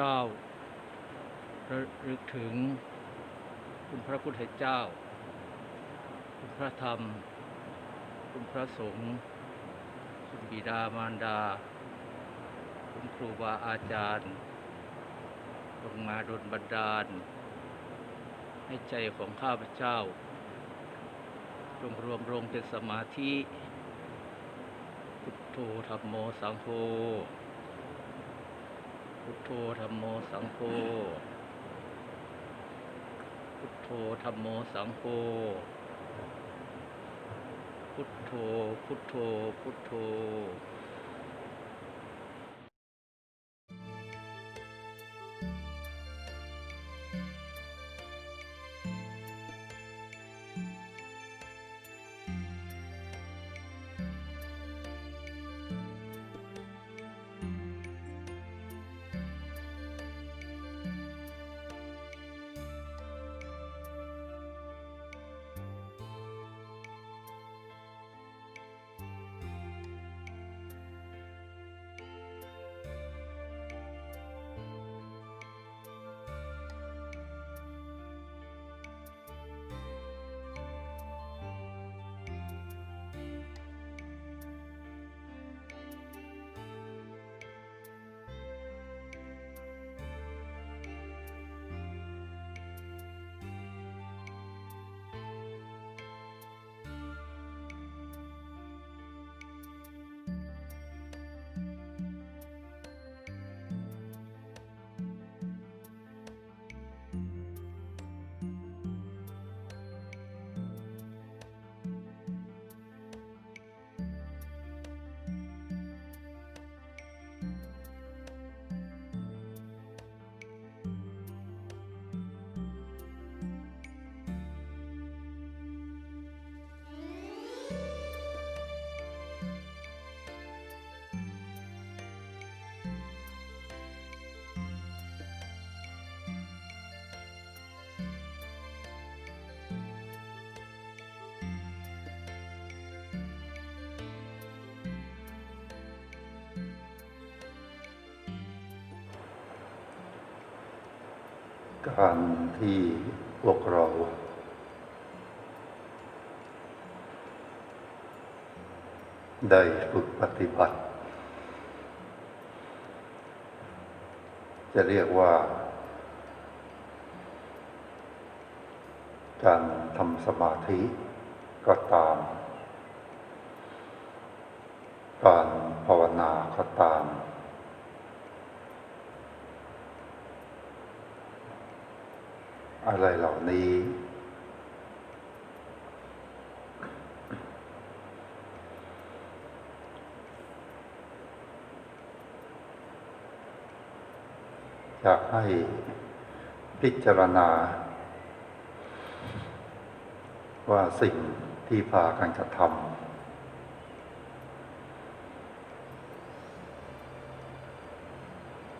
เจ้าระลึกถึงคุณพระพุทธเจ้า คุณพระธรรม คุณพระสงฆ์คุณบิดามารดา คุณครูบาอาจารย์ลงมาดลบันดาล ให้ใจของข้าพเจ้าจงรวมลงเป็นสมาธิพุทโธธรรมโมสังโฆ พุทโธธรรมโมสังโฆ พุทโธธรรมโมสังโฆ พุทโธ พุทโธ พุทโธ การที่พวกเรา ได้ฝึกปฏิบัติ จะเรียกว่า การทำสมาธิก็ตาม การภาวนาก็ตาม อะไรเหล่านี้ อยากให้พิจารณา ว่าสิ่งที่พากันกระทำ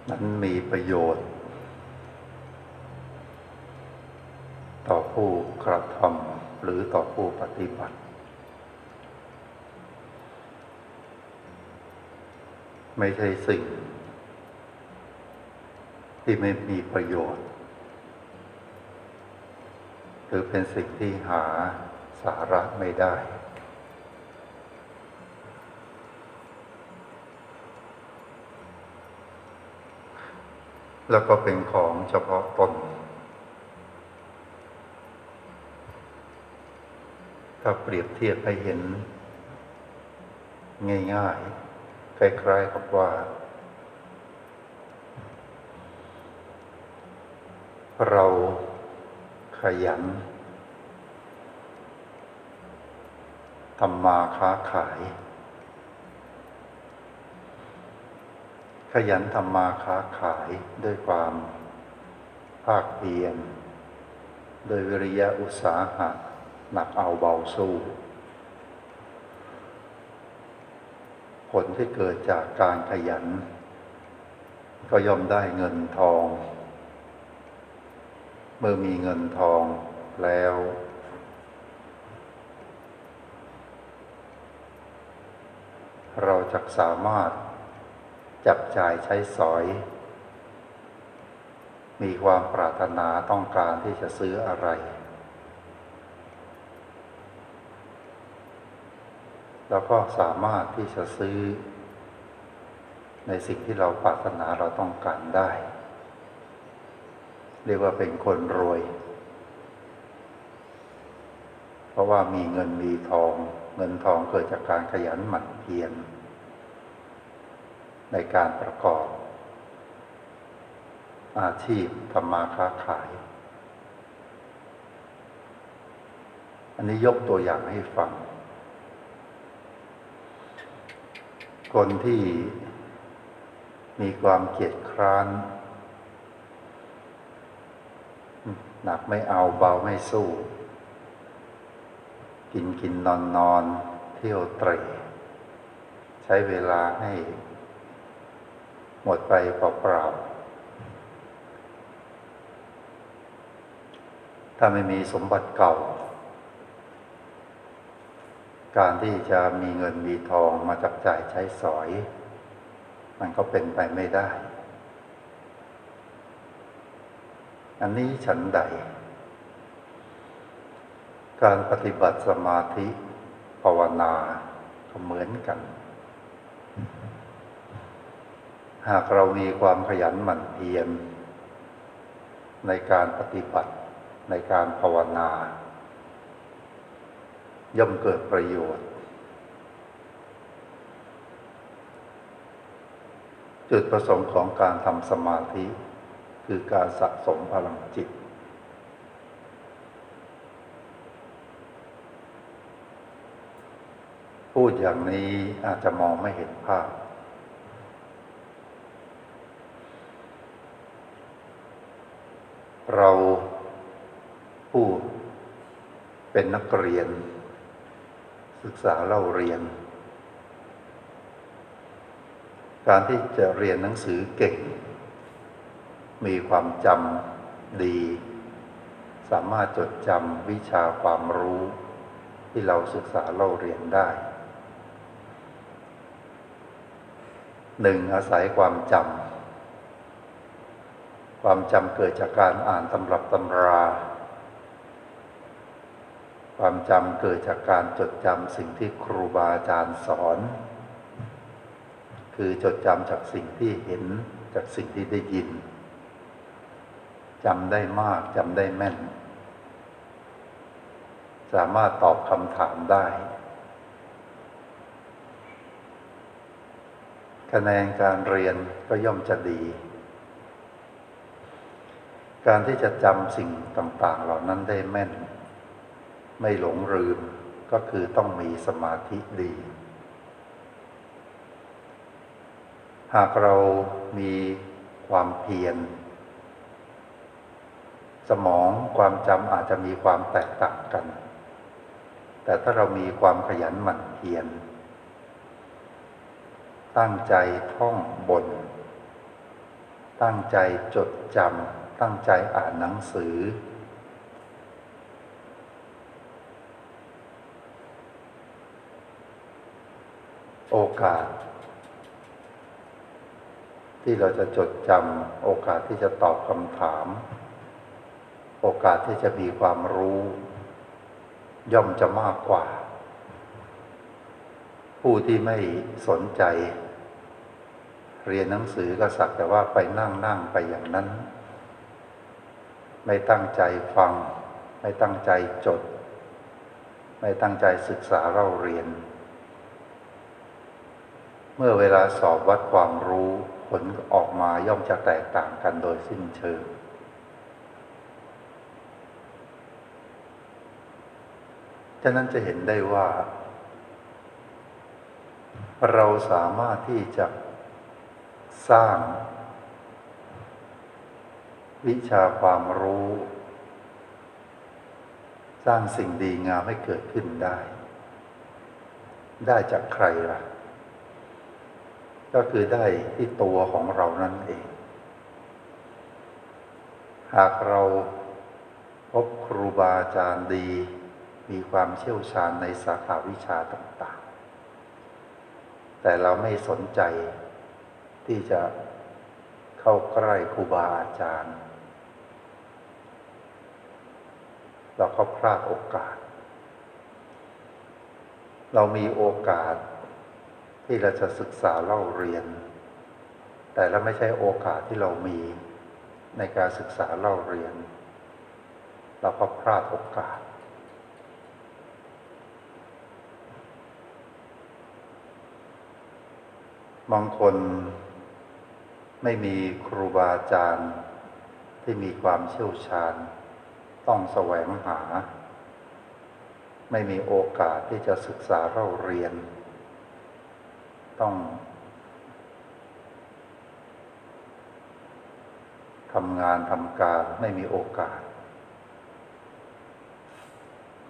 นั้นมีประโยชน์ ต่อผู้กระทำหรือต่อผู้ปฏิบัติ ไม่ใช่สิ่ง ที่ไม่มีประโยชน์ หรือเป็นสิ่งที่หาสาระไม่ได้ แล้วก็เป็นของเฉพาะตน ถ้าเปรียบเทียบให้เห็น ง่ายๆ คล้ายๆกับว่า เราขยันทำมาค้าขาย ขยันทำมาค้าขายด้วยความภาคเพียรโดยวิริยะอุตสาหะ หนักเอาเบาสู้ ผลที่เกิดจากการขยัน ก็ย่อมได้เงินทอง เมื่อมีเงินทองแล้ว เราจะสามารถจับจ่ายใช้สอย มีความปรารถนาต้องการที่จะซื้ออะไร แล้วก็สามารถที่จะซื้อ ในสิ่งที่เราปรารถนาเราต้องการได้ เรียกว่าเป็นคนรวย เพราะว่ามีเงินมีทอง เงินทองเกิดจากการขยันหมั่นเพียรในการประกอบ อาชีพทำมาค้าขาย อันนี้ยกตัวอย่างให้ฟัง คนที่มีความเกียจคร้าน หนักไม่เอาเบาไม่สู้ กินกินนอนนอนเที่ยวเตร่ใช้เวลาให้ หมดไปเปล่าๆถ้าไม่มีสมบัติเก่า การที่จะมีเงินมีทองมาจับจ่ายใช้สอย มันก็เป็นไปไม่ได้ อันนี้ฉันใด การปฏิบัติสมาธิภาวนาก็เหมือนกัน หากเรามีความขยันหมั่นเพียรในการปฏิบัติในการภาวนา ย่อมเกิดประโยชน์ จุดประสงค์ของการทำสมาธิ คือการสะสมพลังจิต พูดอย่างนี้อาจจะมองไม่เห็นภาพ เราผู้เป็นนักเรียน ศึกษาเล่าเรียน การที่จะเรียนหนังสือเก่ง มีความจำดี สามารถจดจำวิชาความรู้ ที่เราศึกษาเล่าเรียนได้หนึ่งอาศัยความจำความจำเกิดจากการอ่านตำรับตำรา ความจำเกิดจากการจดจำสิ่งที่ครูบาอาจารย์สอน คือจดจำจากสิ่งที่เห็นจากสิ่งที่ได้ยินจำได้มากจำได้แม่น สามารถตอบคำถามได้ คะแนนการเรียนก็ย่อมจะดี การที่จะจำสิ่งต่าง ๆ เหล่านั้นได้แม่น ไม่หลงลืมก็คือต้องมีสมาธิดี หากเรามีความเพียร สมองความจำอาจจะมีความแตกต่างกัน แต่ถ้าเรามีความขยันหมั่นเพียร ตั้งใจท่องบน ตั้งใจจดจำตั้งใจอ่านหนังสือ โอกาส ที่เราจะจดจำโอกาสที่จะตอบคำถาม โอกาสที่จะมีความรู้ ย่อมจะมากกว่า ผู้ที่ไม่สนใจ เรียนหนังสือก็สักแต่ว่าไปนั่งนั่งไปอย่างนั้น ไม่ตั้งใจฟัง ไม่ตั้งใจจด ไม่ตั้งใจศึกษาเราเรียน เมื่อเวลาสอบวัดความรู้ผลออกมาย่อมจะแตกต่างกันโดยสิ้นเชิง ฉะนั้นจะเห็นได้ว่า เราสามารถที่จะสร้าง วิชาความรู้ สร้างสิ่งดีงามให้เกิดขึ้นได้ ได้จากใครล่ะ ก็คือได้ที่ตัวของเรานั่นเอง หากเราพบครูบาอาจารย์ดี มีความเชี่ยวชาญในสาขาวิชาต่างๆ แต่เราไม่สนใจที่จะเข้าใกล้ครูบาอาจารย์ เราก็พลาดโอกาส เรามีโอกาส ที่เราจะศึกษาเล่าเรียน แต่เราไม่ใช่โอกาสที่เรามีในการศึกษาเล่าเรียน เราก็พลาดโอกาส บางคนไม่มีครูบาอาจารย์ที่มีความเชี่ยวชาญ ต้องแสวงหา ไม่มีโอกาสที่จะศึกษาเล่าเรียน ต้องทำงานทำการไม่มีโอกาส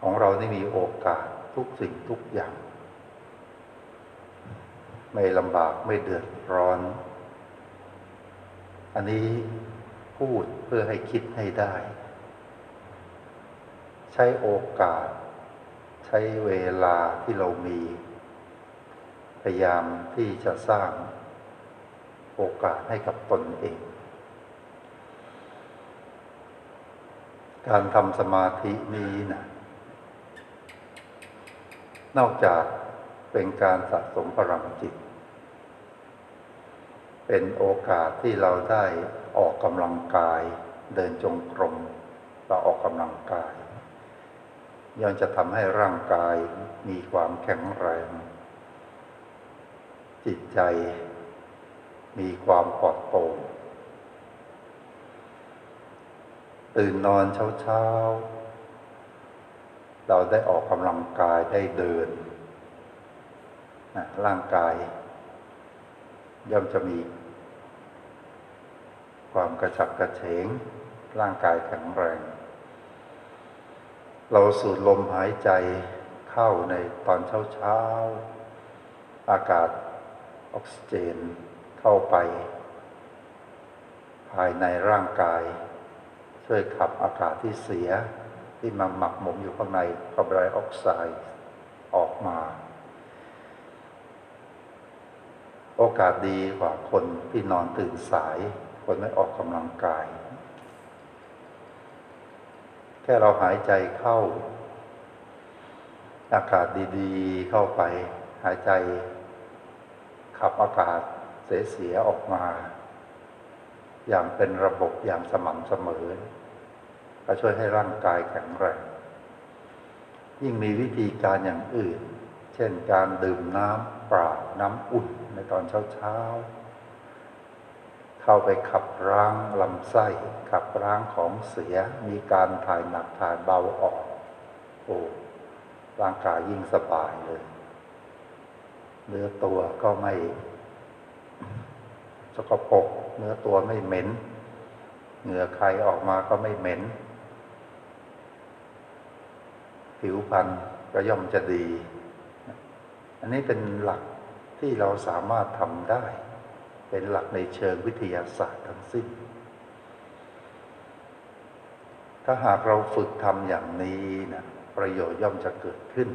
ของเรานี่มีโอกาสทุกสิ่งทุกอย่าง ไม่ลำบากไม่เดือดร้อน อันนี้พูดเพื่อให้คิดให้ได้ ใช้โอกาส ใช้เวลาที่เรามี ยายามที่จะสร้างโอกาสให้กับตนเอง การทำสมาธินี้นะนอกจากเป็นการสะสมพลังจิต เป็นโอกาสที่เราได้ออกกำลังกาย เดินจงกรมเราออกกำลังกายย่อมจะทำให้ร่างกายมีความแข็งแรง จิตใจ มีความปลอดโปร่งตื่นนอนเช้าๆเราได้ออกกำลังกายได้เดินนะร่างกาย ย่อมจะมี ความกระฉับกระเฉง ร่างกายแข็งแรง เราสูดลมหายใจเข้าในตอนเช้าๆอากาศ ออกซิเจนเข้าไป ภายในร่างกาย ช่วยขับอากาศที่เสียที่มาหมักหมมอยู่ข้างในคาร์บอนไดออกไซด์ออกมา โอกาสดีกว่าคนที่นอนตื่นสาย คนไม่ออกกำลังกาย แค่เราหายใจเข้า อากาศดี ๆ เข้าไป หายใจ ขับอากาศเสียๆออกมา อย่างเป็นระบบอย่างสม่ำเสมอ ก็ช่วยให้ร่างกายแข็งแรงยิ่งมีวิธีการอย่างอื่น เช่นการดื่มน้ำเปล่าน้ำอุ่นในตอนเช้าๆ เข้าไปขับล้างลำไส้ ขับล้างของเสีย มีการถ่ายหนักถ่ายเบาออก โอ้ ร่างกายยิ่งสบายเลย เนื้อตัวก็ไม่สกปรกเนื้อตัวไม่เหม็น เหงื่อใครออกมาก็ไม่เหม็น ผิวพรรณก็ย่อมจะดี อันนี้เป็นหลักที่เราสามารถทำได้ เป็นหลักในเชิงวิทยาศาสตร์ทั้งสิ้น ถ้าหากเราฝึกทำอย่างนี้นะประโยชน์ย่อมจะเกิดขึ้น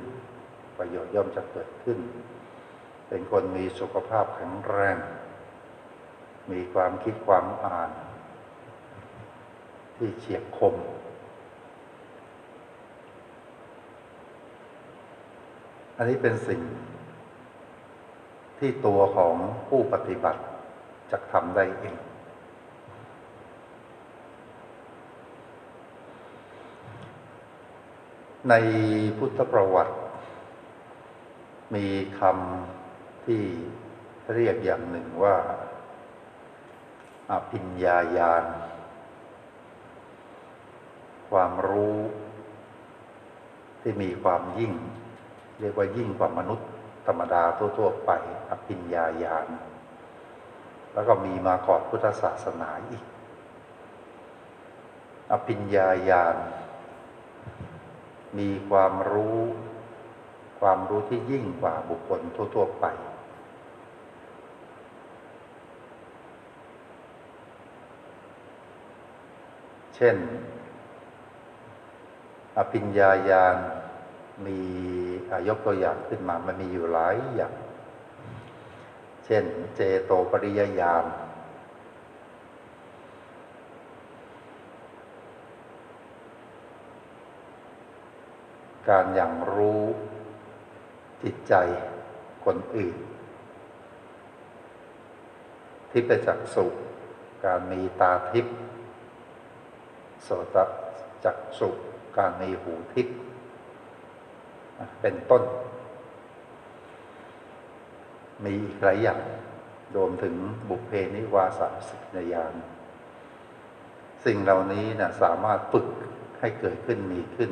ประโยชน์ย่อมจะเกิดขึ้น เป็นคนมีสุขภาพแข็งแรง มีความคิดความอ่าน ที่เฉียบคม อันนี้เป็นสิ่ง ที่ตัวของผู้ปฏิบัติจะทำได้เอง ในพุทธประวัติ มีคำ ที่เรียกอย่างหนึ่งว่าอภิญญาญาณ ความรู้ที่มีความยิ่ง เรียกว่ายิ่งกว่ามนุษย์ธรรมดาทั่วๆไปอภิญญาญาณ แล้วก็มีมาก่อนพุทธศาสนาอีก อภิญญาญาณ มีความรู้ ความรู้ที่ยิ่งกว่าบุคคลทั่วๆไป ช่น อภิญญาญาณมียกตัวอย่างขึ้นมา มันมีอยู่หลายอย่าง เช่น เจโตปริยญาณการอย่างรู้จิตใจคนอื่นทิพจักสุข การมีตาทิพย์ โสตจักสุการมีหูทิพเป็นต้น มีอีกหลายอย่างรวมถึงบุพเพนิวาสาสิกญาณสิ่งเหล่านี้นะสามารถฝึกให้เกิดขึ้นมีขึ้น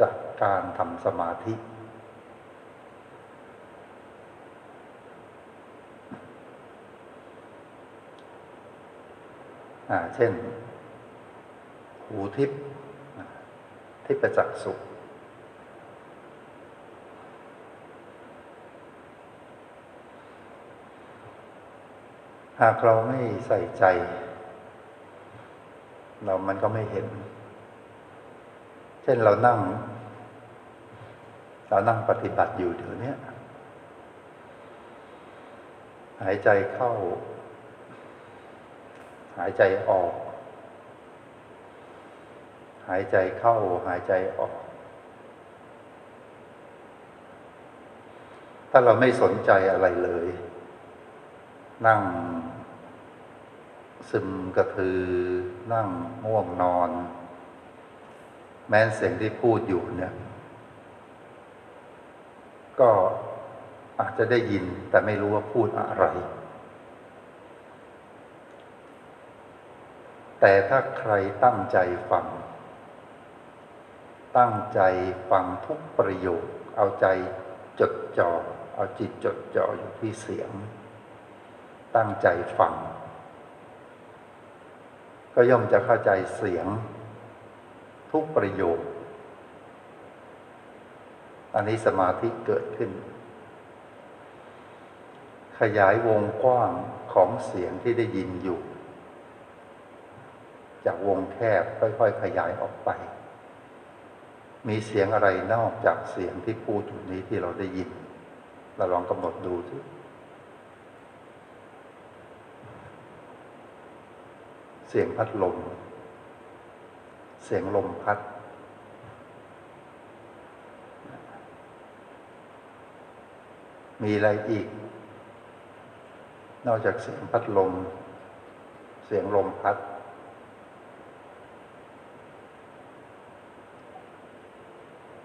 จากการทำสมาธิ เช่น หูทิพย์ทิพจักสุขหากเราไม่ใส่ใจ เรามันก็ไม่เห็น เช่นเรานั่ง เรานั่งปฏิบัติอยู่เดี๋ยวนี้หายใจเข้า หายใจออก หายใจเข้าหายใจออก ถ้าเราไม่สนใจอะไรเลย นั่ง ซึมกระทือ นั่งง่วงนอน แม้เสียงที่พูดอยู่เนี่ย ก็อาจจะได้ยินแต่ไม่รู้ว่าพูดอะไร แต่ถ้าใครตั้งใจฟัง ตั้งใจฟังทุกประโยค เอาใจจดจ่อเอาจิตจดจ่ออยู่ที่เสียง ตั้งใจฟัง ก็ย่อมจะเข้าใจเสียง ทุกประโยค อันนี้สมาธิเกิดขึ้น ขยายวงกว้างของเสียงที่ได้ยินอยู่ จากวงแคบค่อย ๆ ขยายออกไป มีเสียงอะไรนอกจากเสียงที่พูดอยู่นี้ที่เราได้ยิน เราลองกำหนดดูสิเสียงพัดลม เสียงลมพัด มีอะไรอีก นอกจากเสียงพัดลม เสียงลมพัด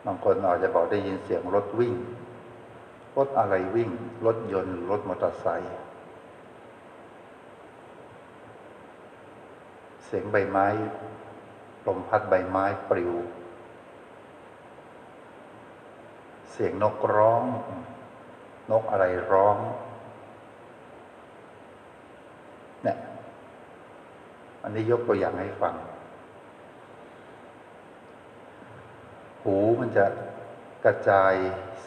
บางคนอาจจะบอกได้ยินเสียงรถวิ่ง รถอะไรวิ่ง รถยนต์รถมอเตอร์ไซค์เสียงใบไม้ลมพัดใบไม้ปลิว เสียงนกร้อง นกอะไรร้องเนี่ยอันนี้ยกตัวอย่างให้ฟัง หูมันจะกระจาย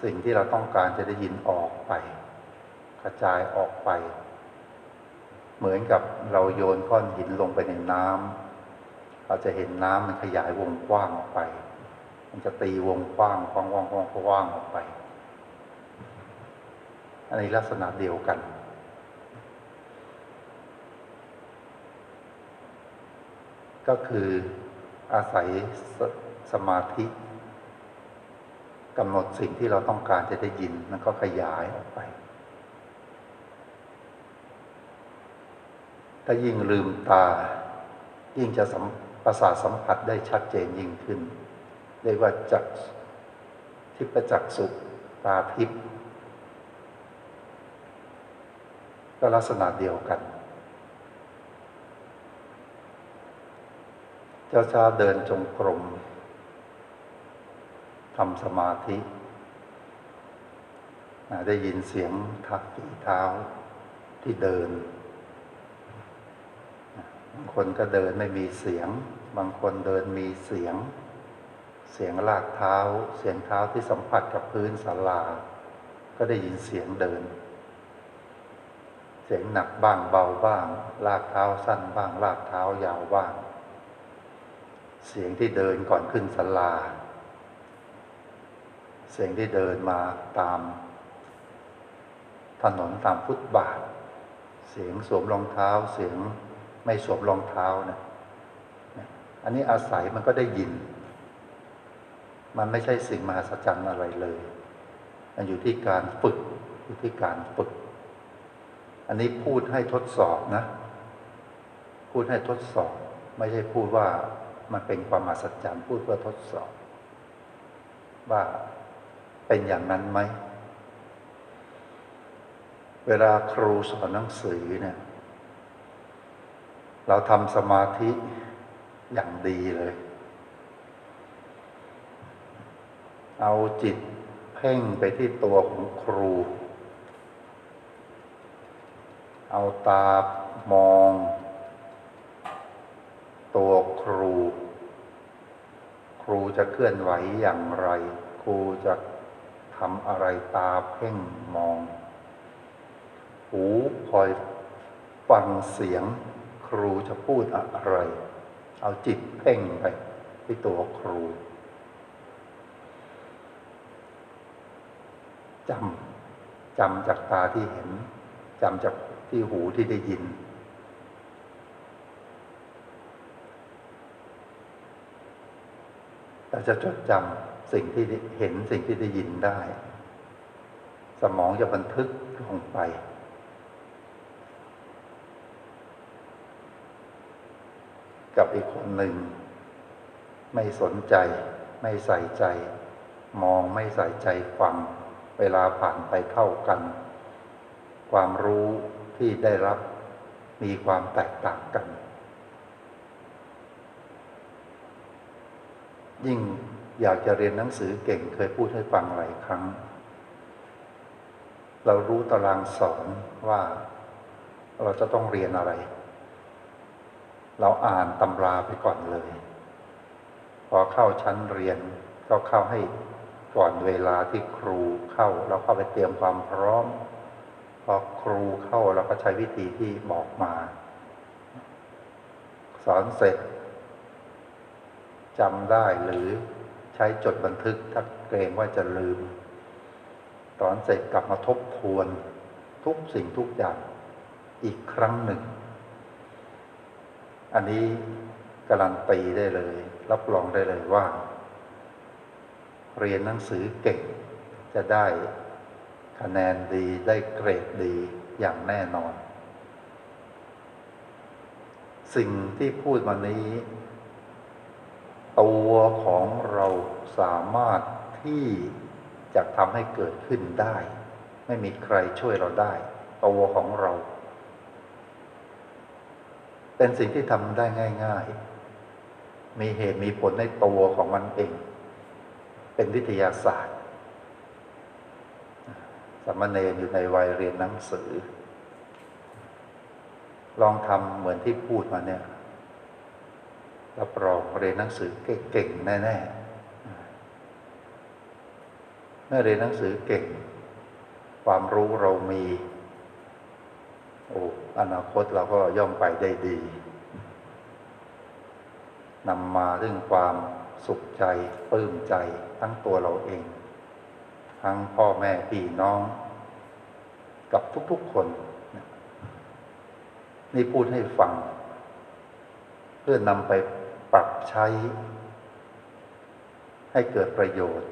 สิ่งที่เราต้องการจะได้ยินออกไป กระจายออกไป เหมือนกับเราโยนก้อนหินลงไปในน้ำเราจะเห็นน้ำมันขยายวงกว้างออกไป มันจะตีวงกว้างกว้างกว้างกว้างกว้างออกไป อันนี้ลักษณะเดียวกันก็คืออาศัยสสมาธิ กำหนดสิ่งที่เราต้องการจะได้ยิน มันก็ขยายออกไป ถ้ายิ่งลืมตา ยิ่งจะสัมประสาทสัมผัสได้ชัดเจนยิ่งขึ้นเรียกว่าจักทิพจักสุตาทิพก็ลักษณะเดียวกัน เจ้าชาเดินจงกรม ทำสมาธิ ได้ยินเสียงทักฝีเท้าที่เดิน บางคนก็เดินไม่มีเสียง บางคนเดินมีเสียง เสียงลากเท้า เสียงเท้าที่สัมผัสกับพื้นศาลา ก็ได้ยินเสียงเดิน เสียงหนักบ้างเบาบ้าง ลากเท้าสั้นบ้าง ลากเท้ายาวบ้าง เสียงที่เดินก่อนขึ้นศาลา เสียงที่เดินมาตาม ถนนตามฟุตบาท เสียงสวมรองเท้า เสียงไม่สวมรองเท้านะอันนี้อาศัยมันก็ได้ยิน มันไม่ใช่สิ่งมหัศจรรย์อะไรเลย มันอยู่ที่การฝึกอยู่ที่การฝึก อันนี้พูดให้ทดสอบนะ พูดให้ทดสอบ ไม่ใช่พูดว่ามันเป็นความมหัศจรรย์พูดเพื่อทดสอบ ว่า เป็นอย่างนั้นไหม เวลาครูสอนหนังสือเนี่ย เราทำสมาธิอย่างดีเลย เอาจิตเพ่งไปที่ตัวของครู เอาตามอง ตัวครู ครูจะเคลื่อนไหวอย่างไร ครูจะ ทำอะไรตาเพ่งมอง หูคอยฟังเสียงครูจะพูดอะไร เอาจิตเพ่งไปที่ตัวครูจำจำจากตาที่เห็นจำจากที่หูที่ได้ยินเราจะจดจำ สิ่งที่เห็นสิ่งที่ได้ยินได้ สมองจะบันทึกลงไป กับอีกคนหนึ่ง ไม่สนใจ ไม่ใส่ใจ มองไม่ใส่ใจฟัง เวลาผ่านไปเท่ากัน ความรู้ที่ได้รับมีความแตกต่างกัน ยิ่ง อยากจะเรียนหนังสือเก่งเคยพูดให้ฟังหลายครั้ง เรารู้ตารางสอนว่าเราจะต้องเรียนอะไร เราอ่านตำราไปก่อนเลย พอเข้าชั้นเรียนก็เข้าให้ก่อนเวลาที่ครูเข้า เราเข้าไปเตรียมความพร้อม พอครูเข้าเราก็ใช้วิธีที่บอกมา สอนเสร็จจำได้หรือ ใช้จดบันทึกถ้าเกรงว่าจะลืม ตอนเสร็จกลับมาทบทวนทุกสิ่งทุกอย่างอีกครั้งหนึ่ง อันนี้การันตีได้เลย รับรองได้เลยว่า เรียนหนังสือเก่ง จะได้คะแนนดีได้เกรดดีอย่างแน่นอน สิ่งที่พูดมานี้ ตัวของเราสามารถที่จะทำให้เกิดขึ้นได้ ไม่มีใครช่วยเราได้ ตัวของเรา เป็นสิ่งที่ทำได้ง่าย ๆ มีเหตุมีผลในตัวของมันเอง เป็นวิทยาศาสตร์สามเณรอยู่ในวัยเรียนหนังสือ ลองทำเหมือนที่พูดมาเนี่ย รับรองเรียนหนังสือเก่งๆแน่ๆเมื่อเรียนหนังสือเก่ง ความรู้เรามีโอ้อนาคตเราก็ย่อมไปได้ดีนำมาถึงความสุขใจปลื้มใจทั้งตัวเราเอง ทั้งพ่อแม่พี่น้อง กับทุกๆคน นี่พูดให้ฟัง เพื่อนำไป ปรับใช้ ให้เกิดประโยชน์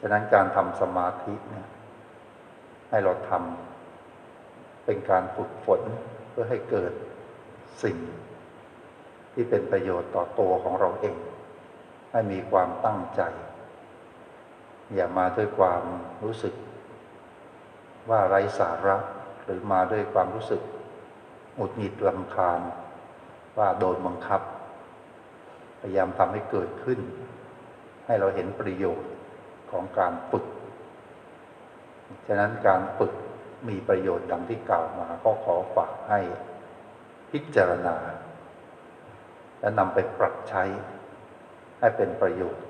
ฉะนั้นการทำสมาธิเนี่ยให้เราทำเป็นการฝึกฝนเพื่อให้เกิดสิ่ง ที่เป็นประโยชน์ต่อตัวของเราเอง ให้มีความตั้งใจ อย่ามาด้วยความรู้สึก ว่าไร้สาระหรือมาด้วยความรู้สึกหงุดหงิดลำคาญ ว่าโดนบังคับ พยายามทำให้เกิดขึ้น ให้เราเห็นประโยชน์ของการฝึก ฉะนั้นการฝึกมีประโยชน์ดังที่กล่าวมาก็ขอฝากให้พิจารณา และนำไปปรับใช้ให้เป็นประโยชน์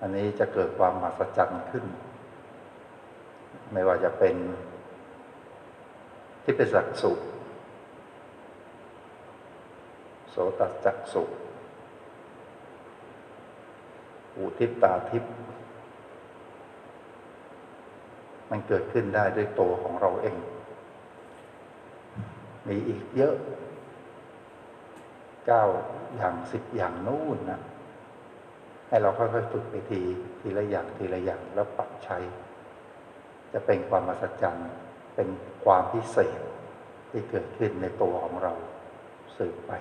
อันนี้จะเกิดความมหัศจรรย์ขึ้น ไม่ว่าจะเป็นที่เป็นสักสุโสตจักสุหูทิตาทิพมันเกิดขึ้นได้ด้วยตัวของเราเอง มีอีกเยอะเก้าอย่างสิบอย่างนู่นนะให้เราค่อยๆฝึกไปทีทีละอย่างทีละอย่างแล้วปรับใช้ จะเป็นความมหัศจรรย์เป็นความพิเศษที่เกิดขึ้นในตัวของเราสืบไป